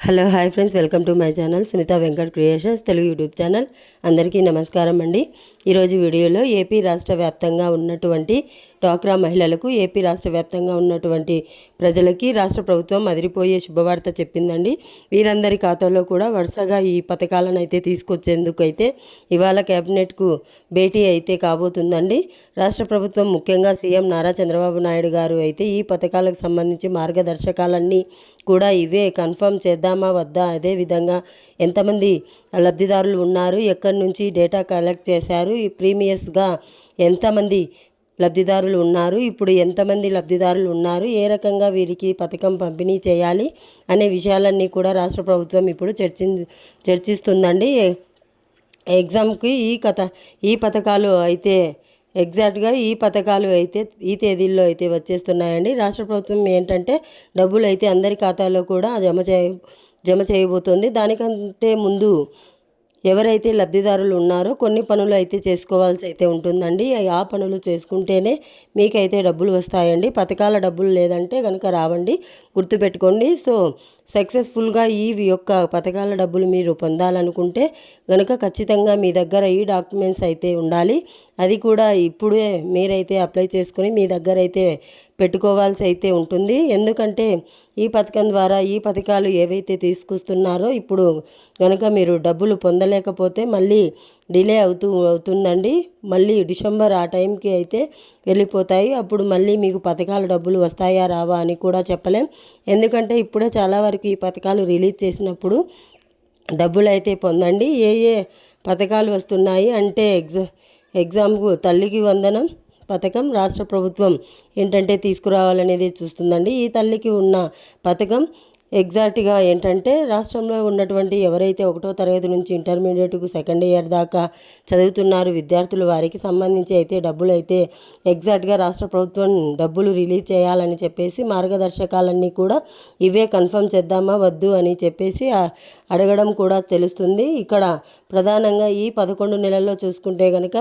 Hello hi friends welcome to my channel Sunitha Venkat creations Telugu YouTube channel. అందరికీ నమస్కారం అండి. ఈరోజు వీడియోలో ఏపీ రాష్ట్ర వ్యాప్తంగా ఉన్నటువంటి డ్వాక్రా మహిళలకు ఏపీ రాష్ట్ర వ్యాప్తంగా ఉన్నటువంటి ప్రజలకి రాష్ట్ర ప్రభుత్వం అదిరిపోయే శుభవార్త చెప్పిందండి. వీరందరి ఖాతాలో కూడా వరుసగా ఈ పథకాలను అయితే తీసుకొచ్చేందుకు అయితే ఇవాళ కేబినెట్కు భేటీ అయితే కాబోతుందండి. రాష్ట్ర ప్రభుత్వం ముఖ్యంగా సీఎం నారా చంద్రబాబు నాయుడు గారు అయితే ఈ పథకాలకు సంబంధించి మార్గదర్శకాలన్నీ కూడా ఇవే కన్ఫర్మ్ చేద్దామా వద్దా? అదేవిధంగా ఎంతమంది లబ్ధిదారులు ఉన్నారు? ఎక్కడి నుంచి డేటా కలెక్ట్ చేశారు? ఈ ప్రీమియస్గా ఎంతమంది లబ్ధిదారులు ఉన్నారు. ఇప్పుడు ఎంతమంది లబ్ధిదారులు ఉన్నారు? ఏ రకంగా వీరికి పథకం పంపిణీ చేయాలి అనే విషయాలన్నీ కూడా రాష్ట్ర ప్రభుత్వం ఇప్పుడు చర్చి చర్చిస్తుందండి. ఎగ్జామ్కి ఈ కథ ఈ పథకాలు అయితే ఎగ్జాక్ట్గా ఈ పథకాలు అయితే ఈ తేదీల్లో అయితే వచ్చేస్తున్నాయండి. రాష్ట్ర ప్రభుత్వం ఏంటంటే డబ్బులు అయితే అందరి ఖాతాలో కూడా జమ చేయ జమ చేయబోతోంది. దానికంటే ముందు ఎవరైతే లబ్ధిదారులు ఉన్నారో కొన్ని పనులు అయితే చేసుకోవాల్సి అయితే ఉంటుందండి. ఆ పనులు చేసుకుంటేనే మీకైతే డబ్బులు వస్తాయండి. పథకాల డబ్బులు లేదంటే కనుక రావండి. గుర్తుపెట్టుకోండి. సో సక్సెస్ఫుల్గా ఈ యొక్క పథకాల డబ్బులు మీరు పొందాలనుకుంటే కనుక ఖచ్చితంగా మీ దగ్గర ఈ డాక్యుమెంట్స్ అయితే ఉండాలి. అది కూడా ఇప్పుడే మీరైతే అప్లై చేసుకుని మీ దగ్గర అయితే పెట్టుకోవాల్సి అయితే ఉంటుంది. ఎందుకంటే ఈ పథకం ద్వారా ఈ పథకాలు ఏవైతే తీసుకొస్తున్నారో ఇప్పుడు కనుక మీరు డబ్బులు పొందలేకపోతే మళ్ళీ డిలే అవుతూ అవుతుందండి. మళ్ళీ డిసెంబర్ ఆ టైంకి అయితే వెళ్ళిపోతాయి. అప్పుడు మళ్ళీ మీకు పథకాల డబ్బులు వస్తాయా రావా అని కూడా చెప్పలేం. ఎందుకంటే ఇప్పుడే చాలా వరకు ఈ పథకాలు రిలీజ్ చేసినప్పుడు డబ్బులు అయితే పొందండి. ఏ ఏ పథకాలు వస్తున్నాయి అంటే ఎగ్జా ఎగ్జామ్కు తల్లికి వందనం పథకం రాష్ట్ర ప్రభుత్వం ఏంటంటే తీసుకురావాలనేది చూస్తుందండి. ఈ తల్లికి ఉన్న పథకం ఎగ్జాక్ట్గా ఏంటంటే రాష్ట్రంలో ఉన్నటువంటి ఎవరైతే ఒకటో తరగతి నుంచి ఇంటర్మీడియట్కు సెకండ్ ఇయర్ దాకా చదువుతున్నారు విద్యార్థులు వారికి సంబంధించి అయితే డబ్బులు అయితే ఎగ్జాక్ట్గా రాష్ట్ర ప్రభుత్వం డబ్బులు రిలీజ్ చేయాలని చెప్పేసి మార్గదర్శకాలన్నీ కూడా ఇవే కన్ఫర్మ్ చేద్దామా వద్దు అని చెప్పేసి అడగడం కూడా తెలుస్తుంది. ఇక్కడ ప్రధానంగా ఈ పదకొండు నెలల్లో చూసుకుంటే కనుక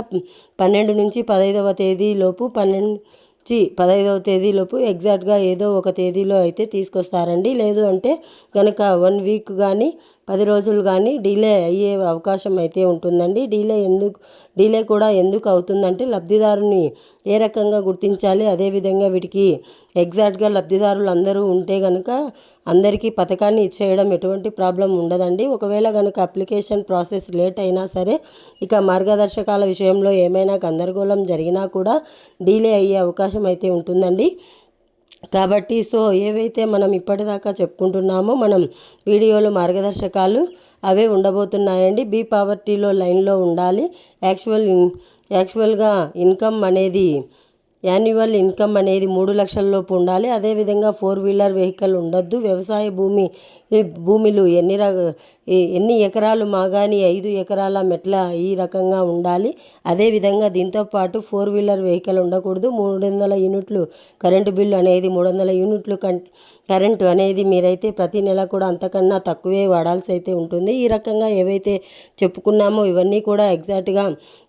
పన్నెండు నుంచి పదహైదవ తేదీలోపు పన్నెండు చి పదహైదవ తేదీలోపు ఎగ్జాక్ట్గా ఏదో ఒక తేదీలో అయితే తీసుకొస్తారండి. లేదు అంటే కనుక వన్ వీక్ కానీ పది రోజులు కానీ డిలే అయ్యే అవకాశం అయితే ఉంటుందండి. డిలే ఎందుకు డిలే కూడా ఎందుకు అవుతుందంటే లబ్ధిదారుని ఏ రకంగా గుర్తించాలి అదేవిధంగా వీటికి ఎగ్జాక్ట్గా లబ్ధిదారులు అందరూ ఉంటే కనుక అందరికీ పథకాన్ని ఇచ్చేయడం ఎటువంటి ప్రాబ్లం ఉండదండి. ఒకవేళ కనుక అప్లికేషన్ ప్రాసెస్ లేట్ అయినా సరే ఇక మార్గదర్శకాల విషయంలో ఏమైనా గందరగోళం జరిగినా కూడా డిలే అయ్యే అవకాశం అయితే ఉంటుందండి. కాబట్టి సో ఏవైతే మనం ఇప్పటిదాకా చెప్పుకుంటున్నామో మనం వీడియోలో మార్గదర్శకాలు అవే ఉండబోతున్నాయండి. బీ పావర్టీలో లైన్లో ఉండాలి. యాక్చువల్ యాక్చువల్గా ఇన్కమ్ అనేది యాన్యువల్ ఇన్కమ్ అనేది మూడు లక్షల లోపు ఉండాలి అదేవిధంగా ఫోర్ వీలర్ వెహికల్ ఉండొద్దు. వ్యవసాయ భూమి భూమిలు ఎన్ని ఎన్ని ఎకరాలు మాగాని ఐదు ఎకరాల మెట్ల ఈ రకంగా ఉండాలి. అదేవిధంగా దీంతో పాటు ఫోర్ వీలర్ వెహికల్ ఉండకూడదు. మూడు వందల యూనిట్లు కరెంటు బిల్లు అనేది మూడు వందల యూనిట్లు కం కరెంటు అనేది మీరైతే ప్రతి నెల కూడా అంతకన్నా తక్కువే వాడాల్సి అయితే ఉంటుంది. ఈ రకంగా ఏవైతే చెప్పుకున్నామో ఇవన్నీ కూడా ఎగ్జాక్ట్గా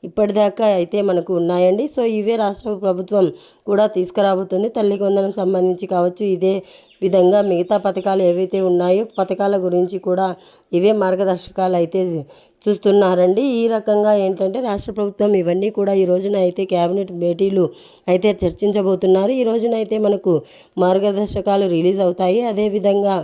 ఇప్పటిదాకా అయితే మనకు ఉన్నాయండి. సో ఇవే రాష్ట్ర ప్రభుత్వం కూడా తీసుకురాబోతుంది. తల్లి వందనం సంబంధించి కావచ్చు ఇదే విధంగా మిగతా పథకాలు ఏవైతే ఉన్నాయో పథకాల గురించి కూడా ఇవే మార్గదర్శకాలు అయితే చూస్తున్నారండి. ఈ రకంగా ఏంటంటే రాష్ట్ర ప్రభుత్వం ఇవన్నీ కూడా ఈ రోజున అయితే క్యాబినెట్ భేటీలు అయితే చర్చించబోతున్నారు. ఈ రోజున అయితే మనకు మార్గదర్శకాలు రిలీజ్ అవుతాయి. అదేవిధంగా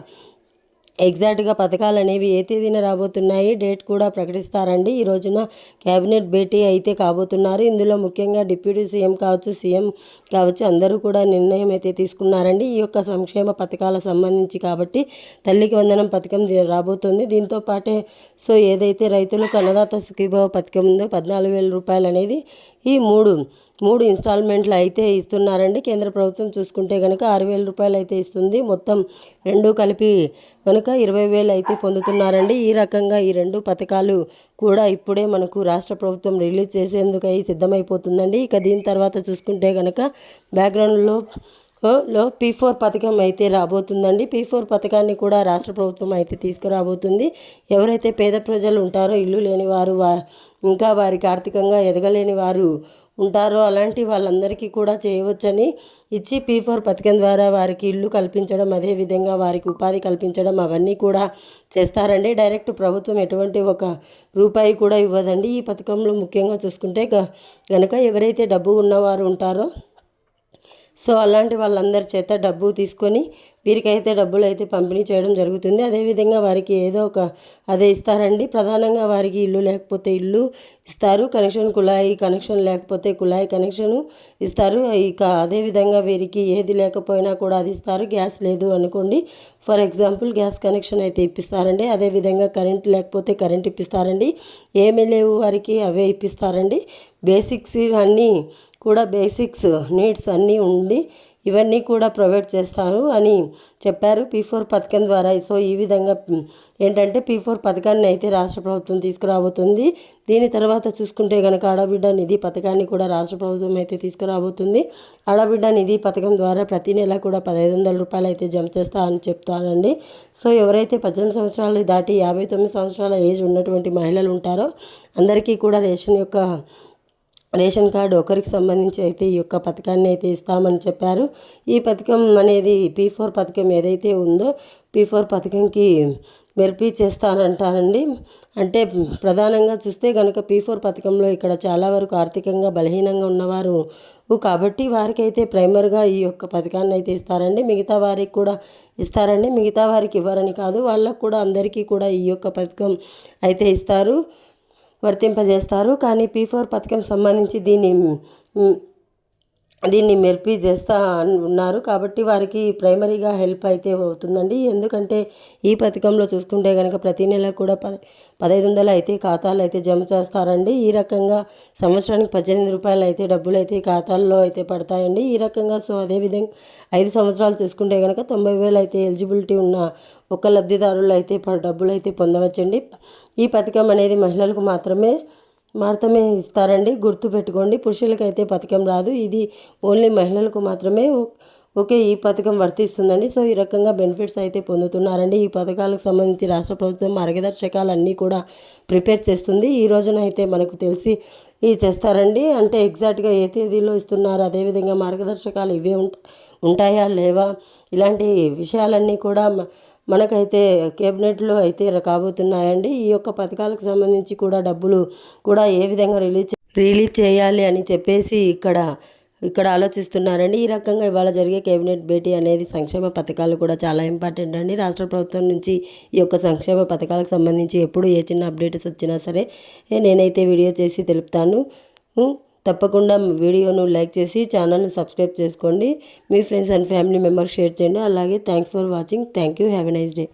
ఎగ్జాక్ట్గా పథకాలు అనేవి ఏ తేదీన రాబోతున్నాయి డేట్ కూడా ప్రకటిస్తారండి. ఈ రోజున కేబినెట్ భేటీ అయితే కాబోతున్నారు. ఇందులో ముఖ్యంగా డిప్యూటీ సీఎం కావచ్చు సీఎం కావచ్చు అందరూ కూడా నిర్ణయం అయితే తీసుకున్నారండి. ఈ యొక్క సంక్షేమ పథకాల సంబంధించి కాబట్టి తల్లికి వందనం పథకం రాబోతుంది. దీంతో పాటే సో ఏదైతే రైతులకు అన్నదాత సుఖీభావ పథకం ఉందో పద్నాలుగు వేల రూపాయలు అనేది ఈ మూడు మూడు ఇన్స్టాల్మెంట్లు అయితే ఇస్తున్నారండి. కేంద్ర ప్రభుత్వం చూసుకుంటే కనుక ఆరు వేల రూపాయలు అయితే ఇస్తుంది. మొత్తం రెండు కలిపి కనుక ఇరవై వేలు అయితే పొందుతున్నారండి. ఈ రకంగా ఈ రెండు పథకాలు కూడా ఇప్పుడే మనకు రాష్ట్ర ప్రభుత్వం రిలీజ్ చేసేందుకు అయి సిద్ధమైపోతుందండి. ఇక దీని తర్వాత చూసుకుంటే కనుక బ్యాక్గ్రౌండ్లో లో పీ ఫోర్ పథకం అయితే రాబోతుందండి. పీ ఫోర్ పథకాన్ని కూడా రాష్ట్ర ప్రభుత్వం అయితే తీసుకురాబోతుంది. ఎవరైతే పేద ప్రజలు ఉంటారో ఇల్లు లేని వారు వా ఇంకా వారికి ఆర్థికంగా ఎదగలేని వారు ఉంటారో అలాంటి వాళ్ళందరికీ కూడా చేయవచ్చని ఇచ్చి పీ ఫోర్ పథకం ద్వారా వారికి ఇల్లు కల్పించడం అదేవిధంగా వారికి ఉపాధి కల్పించడం అవన్నీ కూడా చేస్తారండి. డైరెక్ట్ ప్రభుత్వం ఎటువంటి ఒక రూపాయి కూడా ఇవ్వదండి. ఈ పథకంలో ముఖ్యంగా చూసుకుంటే గ- గనక ఎవరైతే డబ్బు ఉన్నవారు ఉంటారో సో అలాంటి వాళ్ళందరి చేత డబ్బు తీసుకొని వీరికైతే డబ్బులు అయితే పంపిణీ చేయడం జరుగుతుంది. అదేవిధంగా వారికి ఏదో ఒక అదే ఇస్తారండి. ప్రధానంగా వారికి ఇల్లు లేకపోతే ఇల్లు ఇస్తారు. కనెక్షన్ కుళాయి కనెక్షన్ లేకపోతే కుళాయి కనెక్షను ఇస్తారు. ఇక అదేవిధంగా వీరికి ఏది లేకపోయినా కూడా అది ఇస్తారు. గ్యాస్ లేదు అనుకోండి. ఫర్ ఎగ్జాంపుల్ గ్యాస్ కనెక్షన్ అయితే ఇప్పిస్తారండి. అదేవిధంగా కరెంట్ లేకపోతే కరెంట్ ఇప్పిస్తారండి. ఏమీ లేవు వారికి అవే ఇప్పిస్తారండి. బేసిక్స్ అన్నీ కూడా బేసిక్స్ నీడ్స్ అన్నీ ఉండి ఇవన్నీ కూడా ప్రొవైడ్ చేస్తారు అని చెప్పారు. పీ ఫోర్ పథకం ద్వారా. సో ఈ విధంగా ఏంటంటే పీ ఫోర్ పథకాన్ని అయితే రాష్ట్ర ప్రభుత్వం తీసుకురాబోతుంది. దీని తర్వాత చూసుకుంటే కనుక ఆడబిడ్డ నిధి పథకాన్ని కూడా రాష్ట్ర ప్రభుత్వం అయితే తీసుకురాబోతుంది. ఆడబిడ్డ నిధి పథకం ద్వారా ప్రతి నెల కూడా పదహైదు వందల రూపాయలు అయితే జమ చేస్తా అని చెప్తానండి. సో ఎవరైతే పద్దెనిమిది సంవత్సరాలు దాటి యాభై తొమ్మిది సంవత్సరాల ఏజ్ ఉన్నటువంటి మహిళలు ఉంటారో అందరికీ కూడా రేషన్ యొక్క రేషన్ కార్డు ఒకరికి సంబంధించి అయితే ఈ యొక్క పథకాన్ని అయితే ఇస్తామని చెప్పారు. ఈ పథకం అనేది పీ ఫోర్ పథకం ఏదైతే ఉందో పీ ఫోర్ పథకంకి మెరిపి చేస్తానంటారండి అంటే ప్రధానంగా చూస్తే కనుక పీ ఫోర్ పథకంలో ఇక్కడ చాలా వరకు ఆర్థికంగా బలహీనంగా ఉన్నవారు కాబట్టి వారికైతే ప్రైమర్గా ఈ యొక్క పథకాన్ని అయితే ఇస్తారండి. మిగతా వారికి కూడా ఇస్తారండి. మిగతా వారికి ఇవ్వరని కాదు వాళ్ళకు కూడా అందరికీ కూడా ఈ యొక్క పథకం అయితే ఇస్తారు. వర్తింపజేస్తారు. కానీ పీ ఫోర్ పథకం సంబంధించి దీన్ని దీన్ని మెరిపి చేస్తా ఉన్నారు. కాబట్టి వారికి ప్రైమరీగా హెల్ప్ అయితే అవుతుందండి. ఎందుకంటే ఈ పథకంలో చూసుకుంటే కనుక ప్రతి నెల కూడా పద పదహైదు వందలు అయితే ఖాతాలు అయితే జమ చేస్తారండి. ఈ రకంగా సంవత్సరానికి పద్దెనిమిది రూపాయలు అయితే డబ్బులు అయితే ఖాతాల్లో అయితే పడతాయండి. ఈ రకంగా సో అదేవిధంగా ఐదు సంవత్సరాలు చూసుకుంటే కనుక తొంభై వేలు అయితే ఎలిజిబిలిటీ ఉన్న ఒక లబ్ధిదారులు అయితే ప- డబ్బులు అయితే పొందవచ్చండి. ఈ పథకం అనేది మహిళలకు మాత్రమే మాత్రమే ఇస్తారండి. గుర్తు పెట్టుకోండి. పురుషులకైతే పథకం రాదు. ఇది ఓన్లీ మహిళలకు మాత్రమే ఓకే ఈ పథకం వర్తిస్తుందండి. సో ఈ రకంగా బెనిఫిట్స్ అయితే పొందుతున్నారండి. ఈ పథకాలకు సంబంధించి రాష్ట్ర ప్రభుత్వం మార్గదర్శకాలు అన్నీ కూడా ప్రిపేర్ చేస్తుంది. ఈ రోజున అయితే మనకు తెలిసి ఈ చేస్తారండి. అంటే ఎగ్జాక్ట్గా ఏ తేదీలో ఇస్తున్నారు అదేవిధంగా మార్గదర్శకాలు ఇవే ఉంటాయా లేవా? ఇలాంటి విషయాలన్నీ కూడా మనకైతే కేబినెట్లో అయితే కాబోతున్నాయండి. ఈ యొక్క పథకాలకు సంబంధించి కూడా డబ్బులు కూడా ఏ విధంగా రిలీజ్ రిలీజ్ చేయాలి అని చెప్పేసి ఇక్కడ ఇక్కడ ఆలోచిస్తున్నారండి. ఈ రకంగా ఇవాళ జరిగే కేబినెట్ భేటీ అనేది సంక్షేమ పథకాలు కూడా చాలా ఇంపార్టెంట్ అండి. రాష్ట్ర ప్రభుత్వం నుంచి ఈ యొక్క సంక్షేమ పథకాలకు సంబంధించి ఎప్పుడు ఏ చిన్న అప్డేట్స్ వచ్చినా సరే నేనైతే వీడియో చేసి తెలుపుతాను తప్పకుండా వీడియోను లైక్ చేసి ఛానల్ని సబ్స్క్రైబ్ చేసుకోండి. మీ friends and family members share చేయండి. అలాగే thanks for watching. Thank you. Have a nice day.